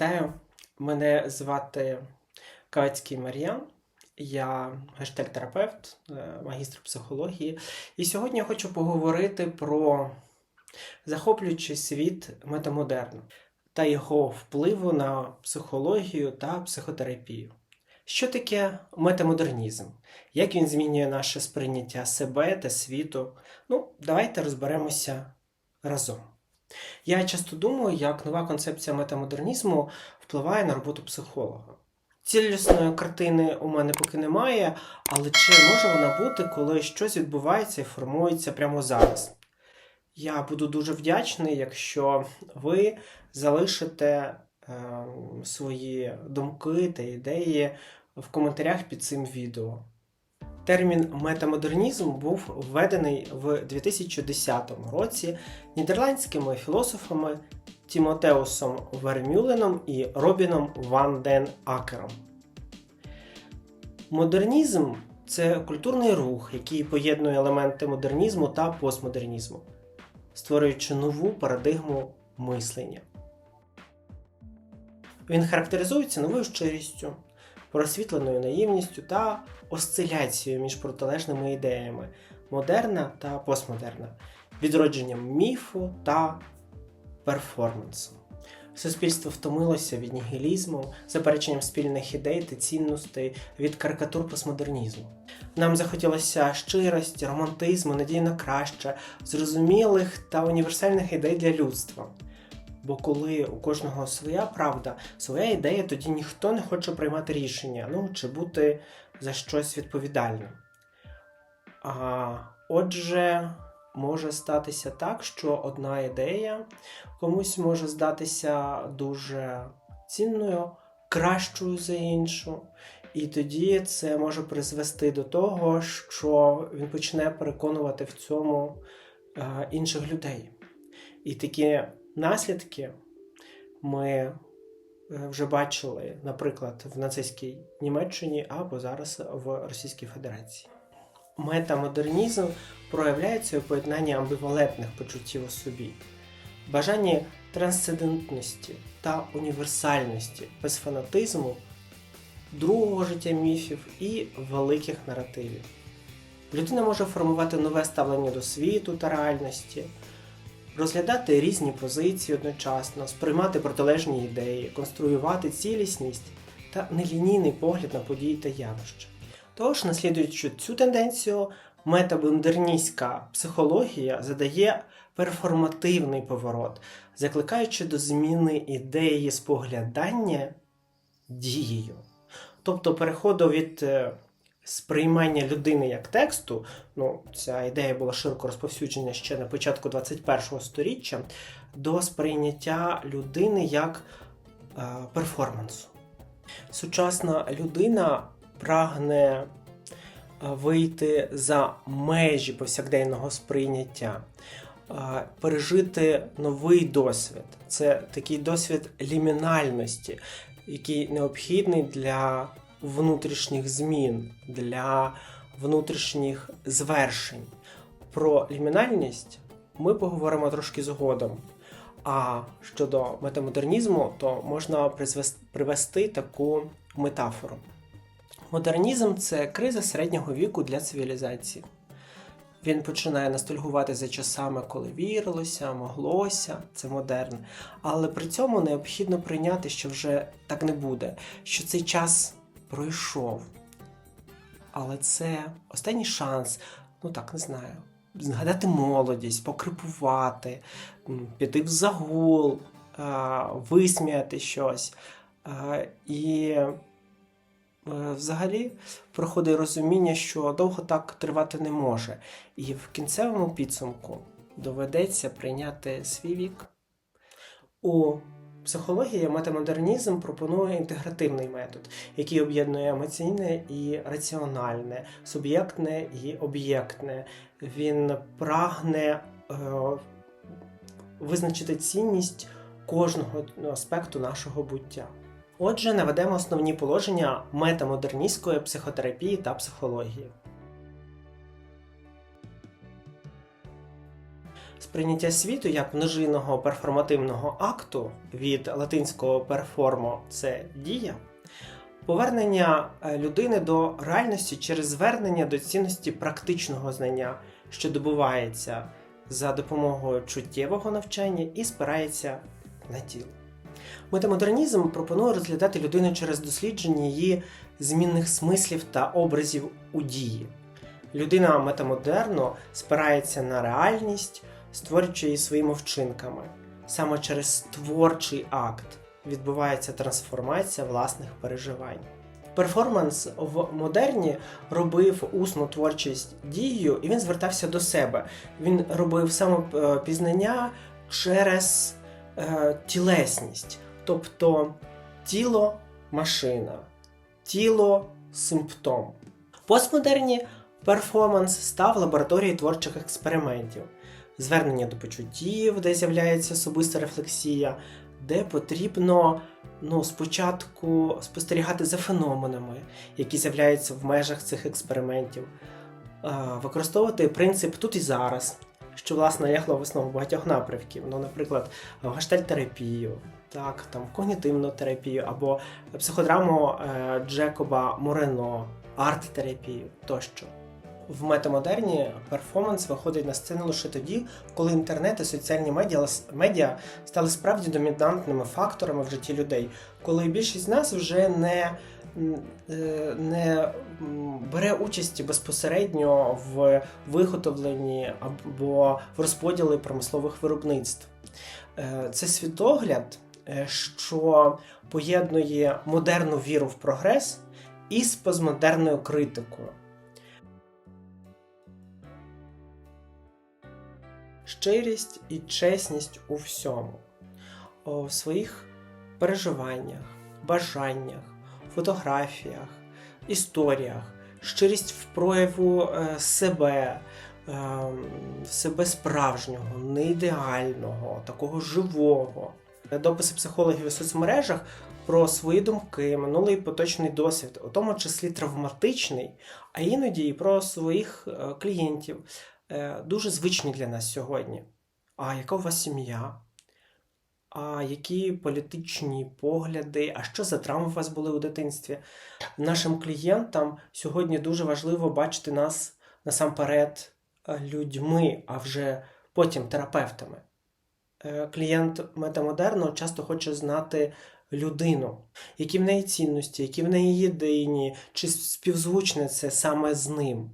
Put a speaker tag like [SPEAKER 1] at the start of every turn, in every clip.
[SPEAKER 1] Вітаю! Мене звати Кавецький Мар'ян. Я гештальтерапевт, е, магістр психології. І сьогодні я хочу поговорити про захоплюючий світ метамодерну та його впливу на психологію та психотерапію. Що таке метамодернізм? Як він змінює наше сприйняття себе та світу? Ну, давайте розберемося разом. Я часто думаю, як нова концепція метамодернізму впливає на роботу психолога. Цілісної картини у мене поки немає, але чи може вона бути, коли щось відбувається і формується прямо зараз? Я буду дуже вдячний, якщо ви залишите е, свої думки та ідеї в коментарях під цим відео. Термін метамодернізм був введений в 2010 році нідерландськими філософами Тімотеусом Вермюленом і Робіном Ван Ден Акером. Модернізм це культурний рух, який поєднує елементи модернізму та постмодернізму, створюючи нову парадигму мислення. Він характеризується новою щирістю, просвітленою наївністю та осциляцією між протилежними ідеями модерна та постмодерна, відродженням міфу та перформансу. Суспільство втомилося від нігілізму, запереченням спільних ідей та цінностей від карикатур постмодернізму. Нам захотілося щирості, романтизму, надії на краще, зрозумілих та універсальних ідей для людства. Бо коли у кожного своя правда, своя ідея, тоді ніхто не хоче приймати рішення, ну чи бути за щось відповідальним. А, Отже, може статися так, що одна ідея комусь може здатися дуже цінною, кращою за іншу. І тоді це може призвести до того, що він почне переконувати в цьому е, інших людей. І такі наслідки ми е, вже бачили, наприклад, в нацистській Німеччині або зараз в Російській Федерації. Метамодернізм проявляється у поєднанні амбівалентних почуттів у собі, бажанні трансцендентності та універсальності, без фанатизму, другого життя міфів і великих наративів. Людина може формувати нове ставлення до світу та реальності, розглядати різні позиції одночасно, сприймати протилежні ідеї, конструювати цілісність та нелінійний погляд на події та явища. Тож, наслідуючи цю тенденцію, метабондерністська психологія задає перформативний поворот, закликаючи до зміни ідеї споглядання дією. Тобто переходу від е, сприймання людини як тексту, ну, ця ідея була широко розповсюджена ще на початку 21-го сторіччя, до сприйняття людини як е, перформансу. Сучасна людина прагне е, вийти за межі повсякденного сприйняття, е, пережити новий досвід. Це такий досвід лімінальності, який необхідний для внутрішніх змін, для внутрішніх звершень. Про лімінальність ми поговоримо трошки згодом. А щодо метамодернізму, то можна привести таку метафору. Модернізм це криза середнього віку для цивілізації. Він починає ностальгувати за часами, коли вірилося, моглося, це модерн. Але при цьому необхідно прийняти, що вже так не буде, що цей час пройшов. Але це останній шанс, ну так не знаю, згадати молодість, покрипувати, піти в загул, висміяти щось. І Е, взагалі проходить розуміння, що довго так тривати не може, і в кінцевому підсумку доведеться прийняти свій вік. У психології метамодернізм пропонує інтегративний метод, який об'єднує емоційне і раціональне, суб'єктне і об'єктне. Він прагне е, визначити цінність кожного аспекту нашого буття. Отже, наведемо основні положення метамодерністської психотерапії та психології. Сприйняття світу як множинного перформативного акту від латинського перформо це дія, повернення е, людини до реальності через звернення до цінності практичного знання, що добувається за допомогою чуттєвого навчання і спирається на тіло. Метамодернізм пропонує розглядати людину через дослідження її змінних смислів та образів у дії. Людина метамодерно спирається на реальність, створюючи її своїми вчинками. Саме через творчий акт відбувається трансформація власних переживань. Перформанс в модерні робив усну творчість дією, і він звертався до себе. Він робив самопізнання через е, тілесність, тобто тіло машина, тіло симптом. Постмодерні перформанс став лабораторією творчих експериментів, звернення до почуттів, де з'являється особиста рефлексія, де потрібно ну, спочатку спостерігати за феноменами, які з'являються в межах цих експериментів, використовувати принцип тут і зараз, що власне лягло в основу багатьох напрямків, ну, наприклад, гештальтерапію, так, там, когнітивну терапію або психодраму е, Джекоба Морено, арт-терапію тощо. В метамодерні перформанс виходить на сцену лише тоді, коли інтернет і соціальні медіа, медіа стали справді домінантними факторами в житті людей, коли більшість з нас вже не, е, не бере участі безпосередньо в виготовленні або в розподілі промислових виробництв. Е, Це світогляд, е, що поєднує модерну віру в прогрес із постмодерною критикою. Щирість і чесність у всьому, у своїх переживаннях, бажаннях, фотографіях, історіях, щирість в прояву е, себе, е, себе справжнього, не ідеального, такого живого. Дописи психологів у соцмережах про свої думки, минулий поточний досвід, у тому числі травматичний, а іноді і про своїх е, клієнтів дуже звичні для нас сьогодні. А яка у вас сім'я? А які політичні погляди, а що за травми у вас були у дитинстві? Нашим клієнтам сьогодні дуже важливо бачити нас насамперед е, людьми, а вже потім терапевтами. Е, Клієнт метамодерну часто хоче знати людину, які в неї цінності, які в неї єдині, чи співзвучне це саме з ним.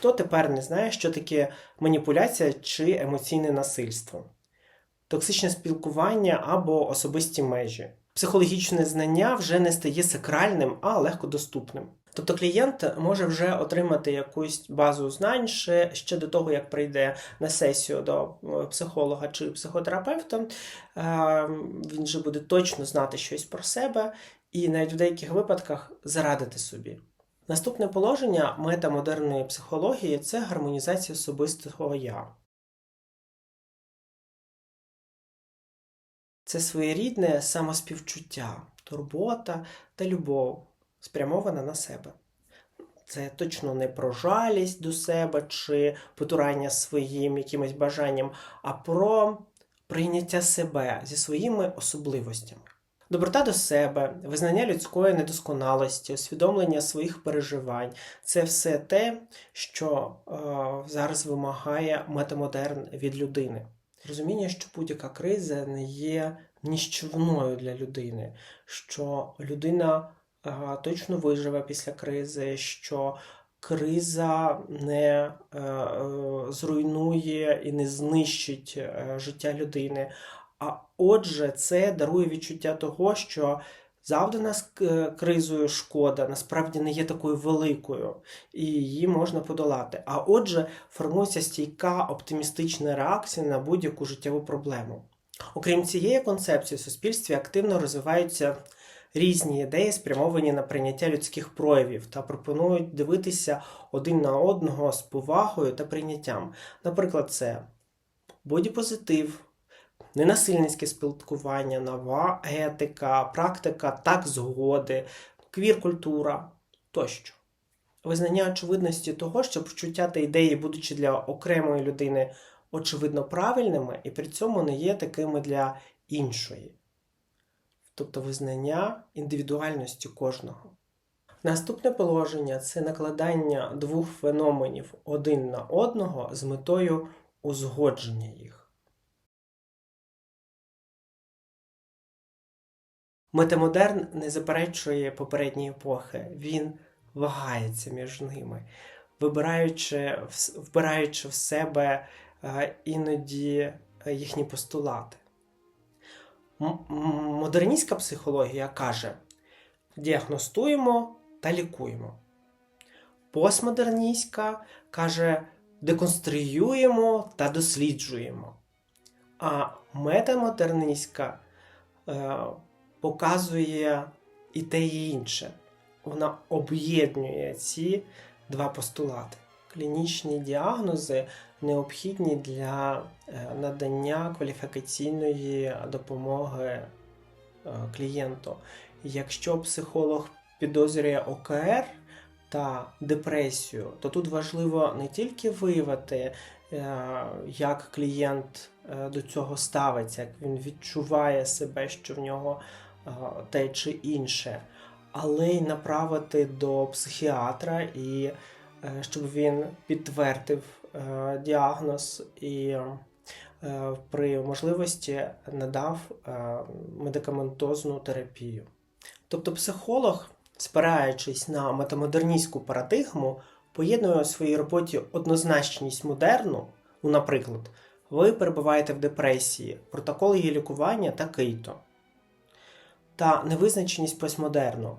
[SPEAKER 1] Хто тепер не знає, що таке маніпуляція чи емоційне насильство, токсичне спілкування або особисті межі. Психологічне знання вже не стає сакральним, а легкодоступним. Тобто клієнт може вже отримати якусь базу знань ще, ще до того, як прийде на сесію до е, психолога чи психотерапевта. Е, Він вже буде точно знати щось про себе і навіть в деяких випадках зарадити собі. Наступне положення метамодерної психології це гармонізація особистого я. Це своєрідне самоспівчуття, турбота та любов, спрямована на себе. Це точно не про жалість до себе чи потурання своїм якимось бажанням, а про прийняття себе зі своїми особливостями. Доброта до себе, визнання людської недосконалості, усвідомлення своїх переживань це все те, що е, зараз вимагає метамодерн від людини. Розуміння, що будь-яка криза не є ніщівною для людини, що людина е, точно виживе після кризи, що криза не е, е, зруйнує і не знищить е, життя людини. А отже, це дарує відчуття того, що завдана з кризою шкода насправді не є такою великою, і її можна подолати. А отже, формується стійка оптимістична реакція на будь-яку життєву проблему. Окрім цієї концепції, в суспільстві активно розвиваються різні ідеї, спрямовані на прийняття людських проявів та пропонують дивитися один на одного з повагою та прийняттям. Наприклад, це бодіпозитив, ненасильницьке спілкування, нова етика, практика так згоди, квір-культура тощо. Визнання очевидності того, що почуття та ідеї, будучи для окремої людини очевидно правильними і при цьому не є такими для іншої. Тобто визнання індивідуальності кожного. Наступне положення це накладання двох феноменів один на одного з метою узгодження їх. Метамодерн не заперечує попередні епохи, він вагається між ними, вибираючи, вбираючи в себе е, іноді е, їхні постулати. Модерністська психологія каже: діагностуємо та лікуємо. Постмодерністська каже, деконструюємо та досліджуємо. А метамодерністська е, показує і те і інше. Вона об'єднує ці два постулати. Клінічні діагнози необхідні для е, надання кваліфікаційної допомоги е, клієнту. Якщо психолог підозрює ОКР та депресію, то тут важливо не тільки виявити, е, як клієнт до цього ставиться, як він відчуває себе, що в нього те чи інше, але й направити до психіатра і щоб він підтвердив Е, діагноз і е, при можливості надав е, медикаментозну терапію. Тобто психолог, спираючись на метамодерністську парадигму, поєднує у своїй роботі однозначність модерну, ну, наприклад, ви перебуваєте в депресії, протокол її лікування такий-то, та невизначеність постмодерну.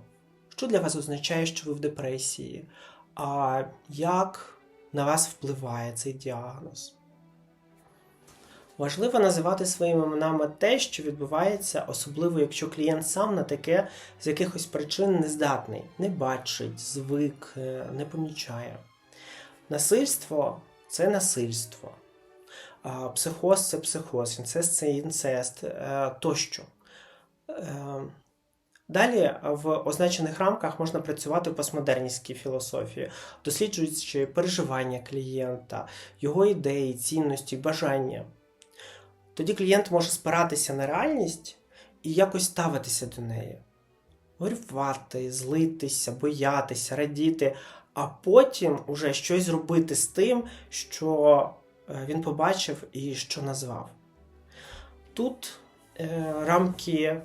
[SPEAKER 1] Що для вас означає, що ви в депресії? А як на вас впливає цей діагноз. Важливо називати своїми іменами те, що відбувається, особливо якщо клієнт сам на таке з якихось причин не здатний, не бачить, звик, е, не помічає. Насильство це насильство, психоз це психоз, інцест це інцест е, тощо. Е, Далі в означених рамках можна працювати в постмодерністській філософії, досліджуючи переживання клієнта, його ідеї, цінності, бажання. Тоді клієнт може спиратися на реальність і якось ставитися до неї, горювати, злитися, боятися, радіти, а потім уже щось робити з тим, що е, він побачив і що назвав. Тут е, рамки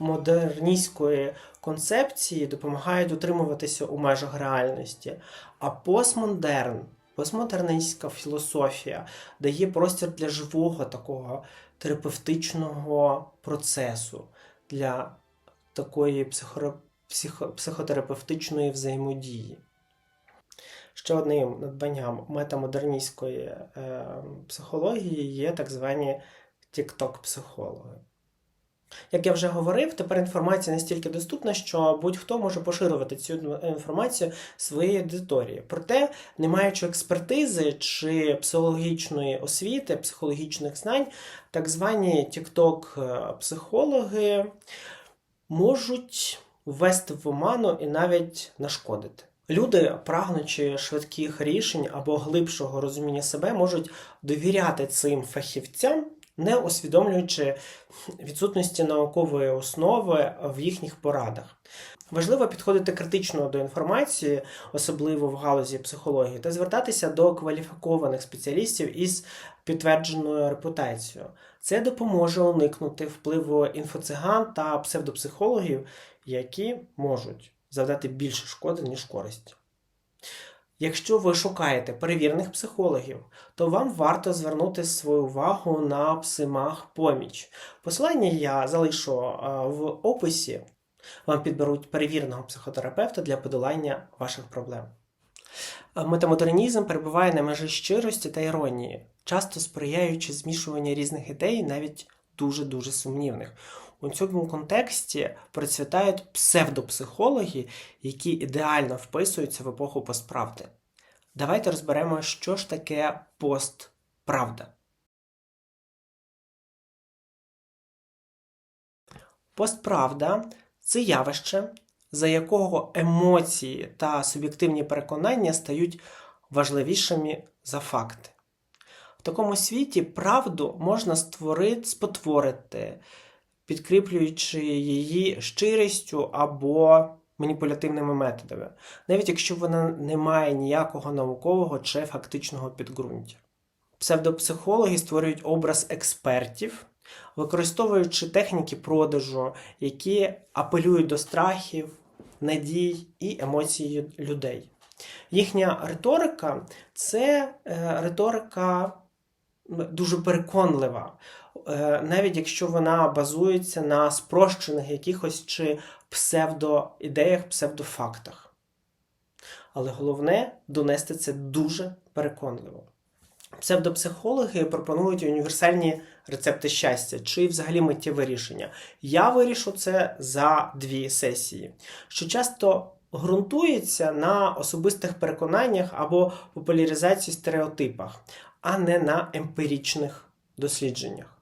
[SPEAKER 1] модерністської концепції допомагають утримуватися у межах реальності. А постмодерн, постмодерністська філософія дає простір для живого такого терапевтичного процесу, для такої психо, психо, психотерапевтичної взаємодії. Ще одним надбанням метамодерністської е, психології є так звані тікток-психологи. Як я вже говорив, тепер інформація настільки доступна, що будь-хто може поширювати цю інформацію своєї аудиторії. Проте, не маючи експертизи чи психологічної освіти, психологічних знань, так звані тікток-психологи можуть ввести в оману і навіть нашкодити. Люди, прагнучи швидких рішень або глибшого розуміння себе, можуть довіряти цим фахівцям не усвідомлюючи відсутності наукової основи в їхніх порадах. Важливо підходити критично до інформації, особливо в галузі психології, та звертатися до кваліфікованих спеціалістів із підтвердженою репутацією. Це допоможе уникнути впливу інфоциган та псевдопсихологів, які можуть завдати більше шкоди, ніж користі. Якщо ви шукаєте перевірених психологів, то вам варто звернути свою увагу на псимах поміч. Посилання я залишу в описі. Вам підберуть перевіреного психотерапевта для подолання ваших проблем. Метамодернізм перебуває на межі щирості та іронії, часто сприяючи змішуванню різних ідей, навіть дуже-дуже сумнівних. У цьому контексті процвітають псевдопсихологи, які ідеально вписуються в епоху постправди. Давайте розберемо, що ж таке постправда. Постправда це явище, за якого емоції та суб'єктивні переконання стають важливішими за факти. В такому світі правду можна створити, спотворити, підкріплюючи її щирістю або маніпулятивними методами, навіть якщо вона не має ніякого наукового чи фактичного підґрунтя. Псевдопсихологи створюють образ експертів, використовуючи техніки продажу, які апелюють до страхів, надій і емоцій людей. Їхня риторика це е, риторика дуже переконлива, навіть якщо вона базується на спрощених якихось чи псевдоідеях, псевдофактах. Але головне донести це дуже переконливо. Псевдопсихологи пропонують універсальні рецепти щастя чи взагалі миттєве рішення. Я вирішу це за дві сесії, що часто ґрунтується на особистих переконаннях або популяризації стереотипах, а не на емпіричних дослідженнях.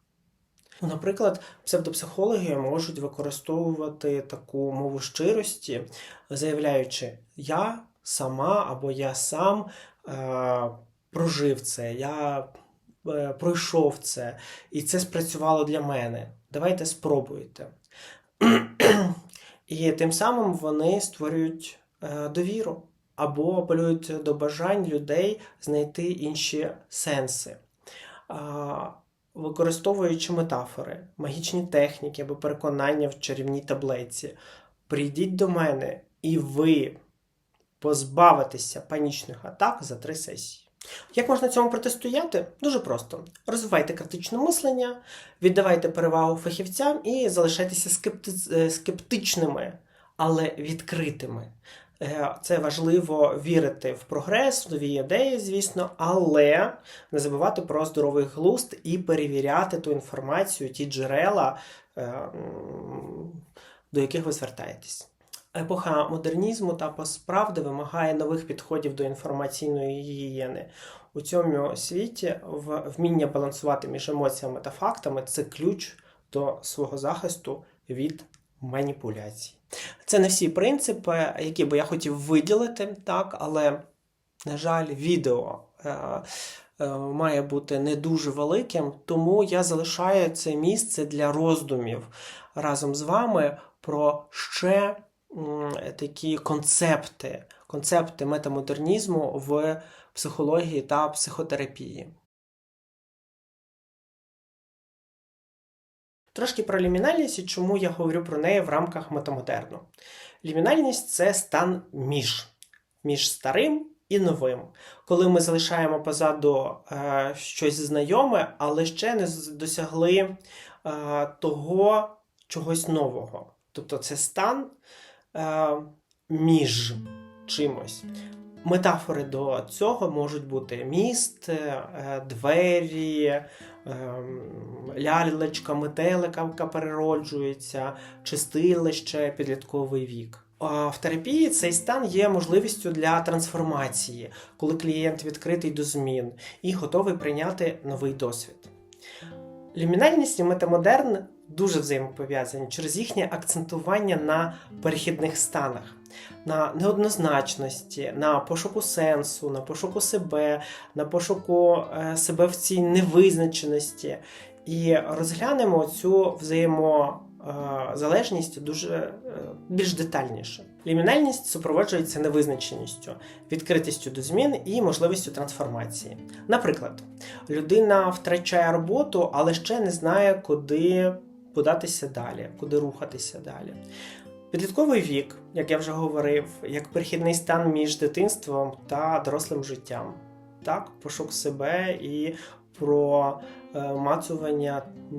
[SPEAKER 1] Ну, Наприклад, псевдопсихологи можуть використовувати таку мову щирості, заявляючи, я сама або я сам е, прожив це, я е, пройшов це, і це спрацювало для мене. Давайте спробуйте. І тим самим вони створюють е, довіру або апелюють до бажань людей знайти інші сенси. А, Використовуючи метафори, магічні техніки або переконання в чарівній таблиці, прийдіть до мене, і ви позбавитеся панічних атак за три сесії. Як можна цьому протистояти? Дуже просто. Розвивайте критичне мислення, віддавайте перевагу фахівцям і залишайтеся скепти... е, скептичними, але відкритими. Е, Це важливо вірити в прогрес, в нові ідеї, звісно, але не забувати про здоровий глузд і перевіряти ту інформацію, ті джерела, е, до яких ви звертаєтесь. Епоха модернізму та постправди вимагає нових підходів до інформаційної гігієни. У цьому світі вміння балансувати між емоціями та фактами це ключ до свого захисту від маніпуляцій. Це не всі принципи, які би я хотів виділити, так, але, на жаль, відео е, е, має бути не дуже великим, тому я залишаю це місце для роздумів разом з вами про ще м, такі концепти, концепти метамодернізму в психології та психотерапії. Трошки про лімінальність і чому я говорю про неї в рамках метамодерну. Лімінальність це стан між, між старим і новим, коли ми залишаємо позаду е, щось знайоме, але ще не досягли е, того чогось нового. Тобто це стан е, між чимось. Метафори до цього можуть бути міст, е, двері, ем, лялечка, метелика, яка перероджується, чистилище, підлітковий вік. В терапії цей стан є можливістю для трансформації, коли клієнт відкритий до змін і готовий прийняти новий досвід. Лімінальність і метамодерн дуже взаємопов'язані через їхнє акцентування на перехідних станах, на неоднозначності, на пошуку сенсу, на пошуку себе, на пошуку е, себе в цій невизначеності. І розглянемо цю взаємозалежність дуже е, більш детальніше. Лімінальність супроводжується невизначеністю, відкритістю до змін і можливістю трансформації. Наприклад, людина втрачає роботу, але ще не знає, куди податися далі, куди рухатися далі. Підлітковий вік, як я вже говорив, як перехідний стан між дитинством та дорослим життям. Так, пошук себе і про е, мацування е,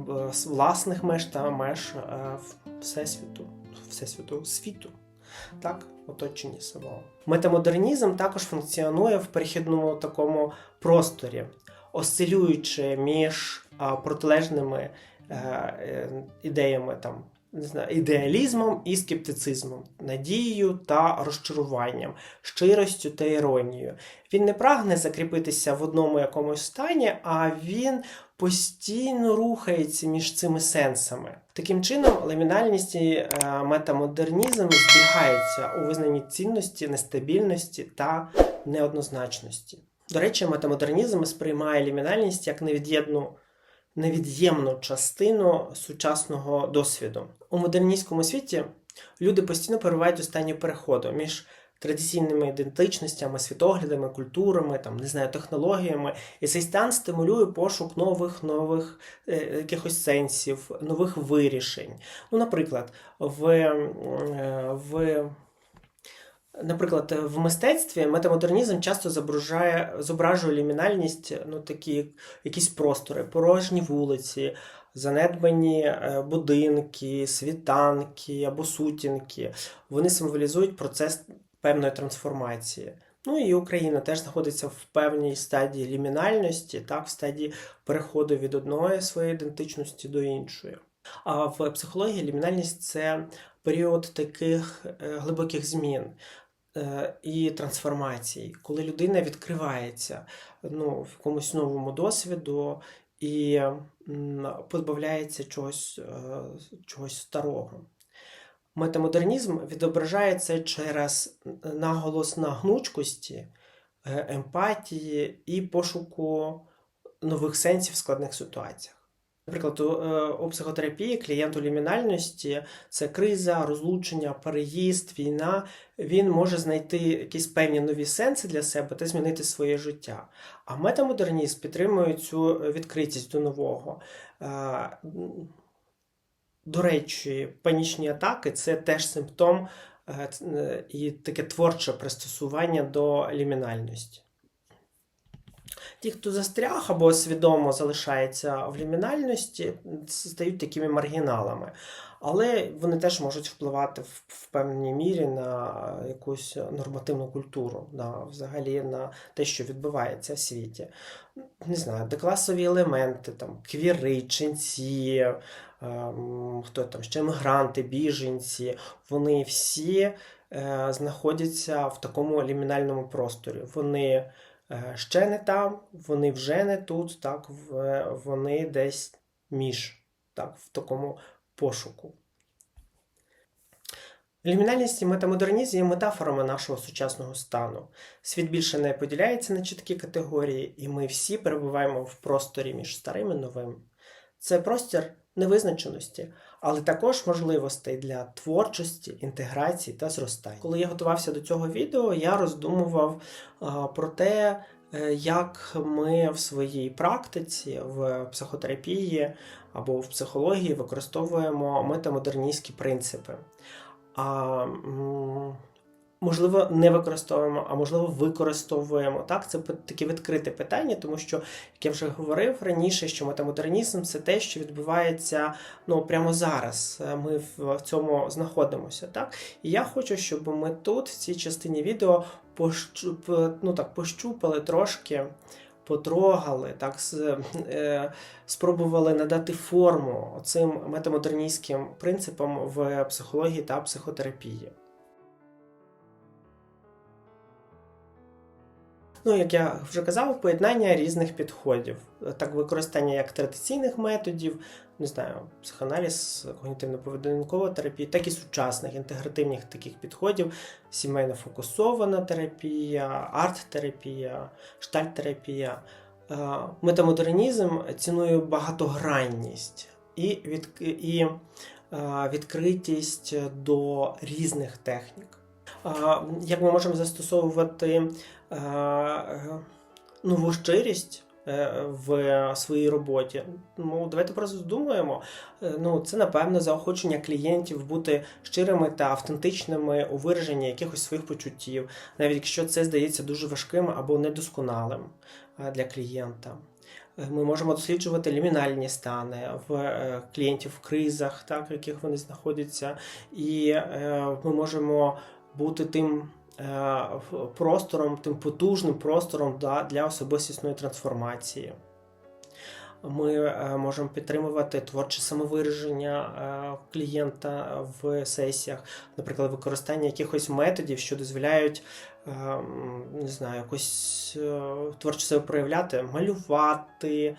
[SPEAKER 1] власних меж та меж е, всесвіту, всесвіту світу. Так, оточення самого. Метамодернізм також функціонує в перехідному такому просторі, осцилюючи між протилежними ідеями там. Не знаю, ідеалізмом і скептицизмом, надією та розчаруванням, щиростю та іронією. Він не прагне закріпитися в одному якомусь стані, а він постійно рухається між цими сенсами. Таким чином, лимінальність і е, метамодернізм збігаються у визнанні цінності, нестабільності та неоднозначності. До речі, метамодернізм сприймає лімінальність як невід'ємну невід'ємну частину сучасного досвіду. У модерністському світі люди постійно перебувають у стані переходу між традиційними ідентичностями, світоглядами, культурами, там, не знаю, технологіями. І цей стан стимулює пошук нових нових е, якихось сенсів, нових вирішень. Ну, наприклад, в, е, в Наприклад, в мистецтві метамодернізм часто зображає, зображує лімінальність, ну такі якісь простори, порожні вулиці, занедбані е, будинки, світанки або сутінки. Вони символізують процес певної трансформації. Ну і Україна теж знаходиться в певній стадії лімінальності, так, в стадії переходу від одної своєї ідентичності до іншої. А в психології лімінальність це період таких е, глибоких змін. Е, і трансформацій, коли людина відкривається ну, в якомусь новому досвіду і позбавляється чогось, е, чогось старого. Метамодернізм відображає це через наголос на гнучкості, е, емпатії і пошуку нових сенсів в складних ситуаціях. Наприклад, у психотерапії клієнту лімінальності це криза, розлучення, переїзд, війна. Він може знайти якісь певні нові сенси для себе та змінити своє життя. А метамодернізм підтримує цю відкритість до нового. До речі, панічні атаки це теж симптом е, і таке творче пристосування до лімінальності. Ті, хто застряг або свідомо залишається в лімінальності, стають такими маргіналами. Але вони теж можуть впливати в, в певній мірі на якусь нормативну культуру, на взагалі на те, що відбувається в світі. Не знаю, декласові елементи, там, квіри, ченці, ем, хто там ще мігранти, біженці, вони всі е, знаходяться в такому лімінальному просторі. Вони ще не там, вони вже не тут, так, вони десь між так, в такому пошуку. Лімінальність і метамодернізм є метафорами нашого сучасного стану. Світ більше не поділяється на чіткі категорії, і ми всі перебуваємо в просторі між старим і новим. Це простір невизначеності, але також можливостей для творчості, інтеграції та зростання. Коли я готувався до цього відео, я роздумував про те, е, як ми в своїй практиці, в психотерапії або в психології використовуємо метамодерністські принципи. А можливо, не використовуємо, а можливо, використовуємо. Так, це таке відкрите питання, тому що, як я вже говорив раніше, що метамодернізм це те, що відбувається ну, прямо зараз. Ми в цьому знаходимося. Так? І я хочу, щоб ми тут, в цій частині відео, пощуп, ну, так, пощупали трошки. Потрогали, так е, спробували надати форму цим метамодерністським принципам в психології та психотерапії. Ну, як я вже казав, поєднання різних підходів, так використання як традиційних методів, не знаю, психоаналіз, когнітивно-поведінкова терапія, так і сучасних інтегративних таких підходів, сімейно фокусована терапія, арт-терапія, штальт-терапія. Е, метамодернізм цінує багатогранність і від, і е, відкритість до різних технік. Е, як ми можемо застосовувати нову щирість е, в своїй роботі. Ну, Давайте просто думаємо. Е, ну, Це, напевно, заохочення клієнтів бути щирими та автентичними у вираженні якихось своїх почуттів, навіть якщо це здається дуже важким або недосконалим е, для клієнта. Ми можемо досліджувати лімінальні стани в клієнтів в кризах, так, в яких вони знаходяться, і ми можемо бути тим Е, простором, тим потужним простором для особистісної трансформації. Ми е, можемо підтримувати творче самовираження е, клієнта в сесіях, наприклад, використання якихось методів, що дозволяють не знаю, якось творчо себе проявляти, малювати,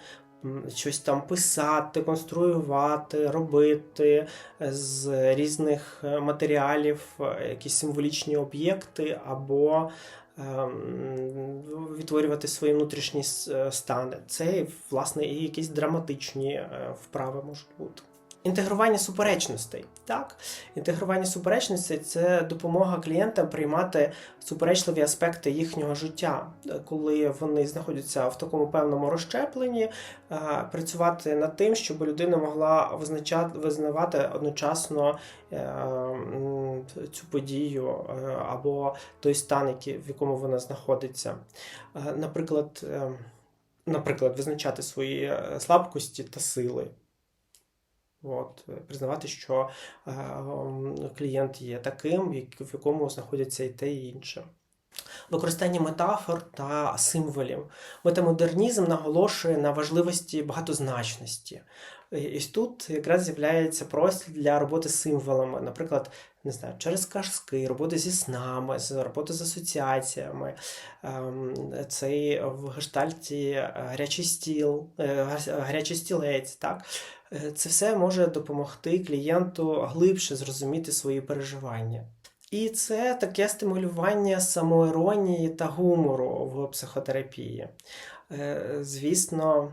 [SPEAKER 1] щось там писати, конструювати, робити з різних е, матеріалів, е, якісь символічні об'єкти або ем, відтворювати свої внутрішні е, стани. Це, власне, і якісь драматичні е, вправи можуть бути. Інтегрування суперечностей. Так, інтегрування суперечностей це допомога клієнтам приймати суперечливі аспекти їхнього життя, Е, коли вони знаходяться в такому певному розщепленні, е, працювати над тим, щоб людина могла визначати, визнавати одночасно е, цю подію або той стан, в якому вона знаходиться. Наприклад, наприклад, визначати свої слабкості та сили. От, признавати, що е, клієнт є таким, в якому знаходяться і те, і інше. Використання метафор та символів. Метамодернізм наголошує на важливості багатозначності. Ось тут якраз з'являється простір для роботи з символами, наприклад, не знаю, через казки, роботи зі снами, роботи з асоціаціями. Цей в гештальті е, гарячий стіл, е, гарячий стілець, так? Е, Це все може допомогти клієнту глибше зрозуміти свої переживання. І це таке стимулювання самоіронії та гумору в психотерапії. Е, Звісно,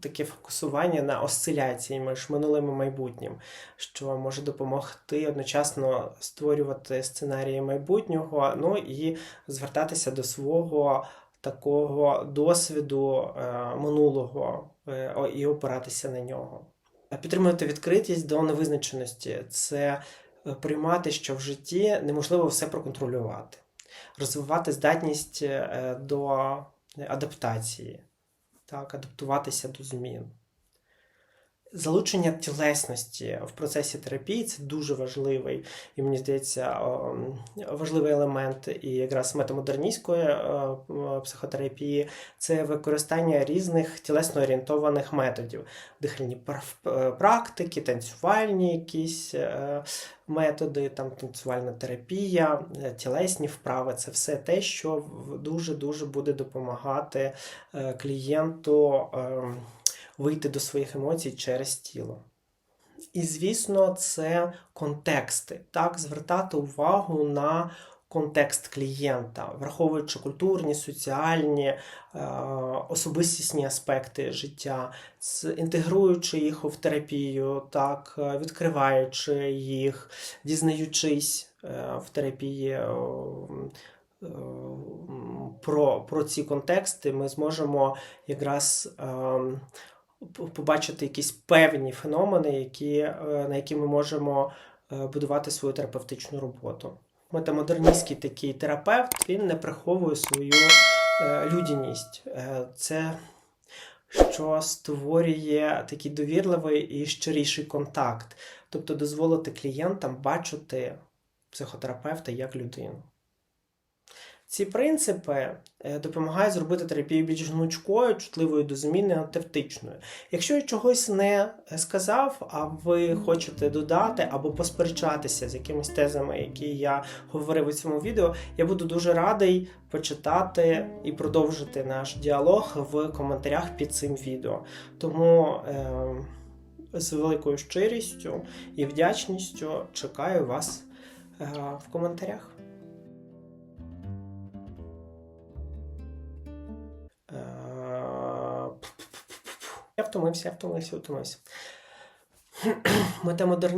[SPEAKER 1] таке фокусування на осциляції між минулим і майбутнім, що може допомогти одночасно створювати сценарії майбутнього, ну і звертатися до свого такого досвіду е, минулого е, і опиратися на нього. Підтримувати відкритість до невизначеності це е, приймати, що в житті неможливо все проконтролювати, розвивати здатність е, до адаптації, так, адаптуватися до змін. Залучення тілесності в процесі терапії це дуже важливий і мені здається важливий елемент і якраз метамодерністської е, психотерапії це використання різних тілесно орієнтованих методів, дихальні е, практики, танцювальні якісь е, методи, там танцювальна терапія, тілесні вправи це все те, що дуже-дуже буде допомагати клієнту е, вийти до своїх емоцій через тіло. І, звісно, це контексти. Так, звертати увагу на контекст клієнта, враховуючи культурні, соціальні, е, особистісні аспекти життя, інтегруючи їх в терапію, так, е, відкриваючи їх, дізнаючись е, в терапії. Про, про ці контексти ми зможемо якраз ем, побачити якісь певні феномени, які, е, на які ми можемо е, будувати свою терапевтичну роботу. Метамодерністський такий терапевт він не приховує свою е, людяність. Це що створює такий довірливий і щиріший контакт, тобто дозволити клієнтам бачити психотерапевта як людину. Ці принципи е, допомагають зробити терапію більш гнучкою, чутливою до зміни, автентичною. Якщо я чогось не сказав, а ви хочете додати або посперечатися з якимись тезами, які я говорив у цьому відео, я буду дуже радий почитати і продовжити наш діалог в коментарях під цим відео. Тому е, з великою щирістю і вдячністю чекаю вас е, в коментарях. Я втомився, я втомився, втомився. Метамодерні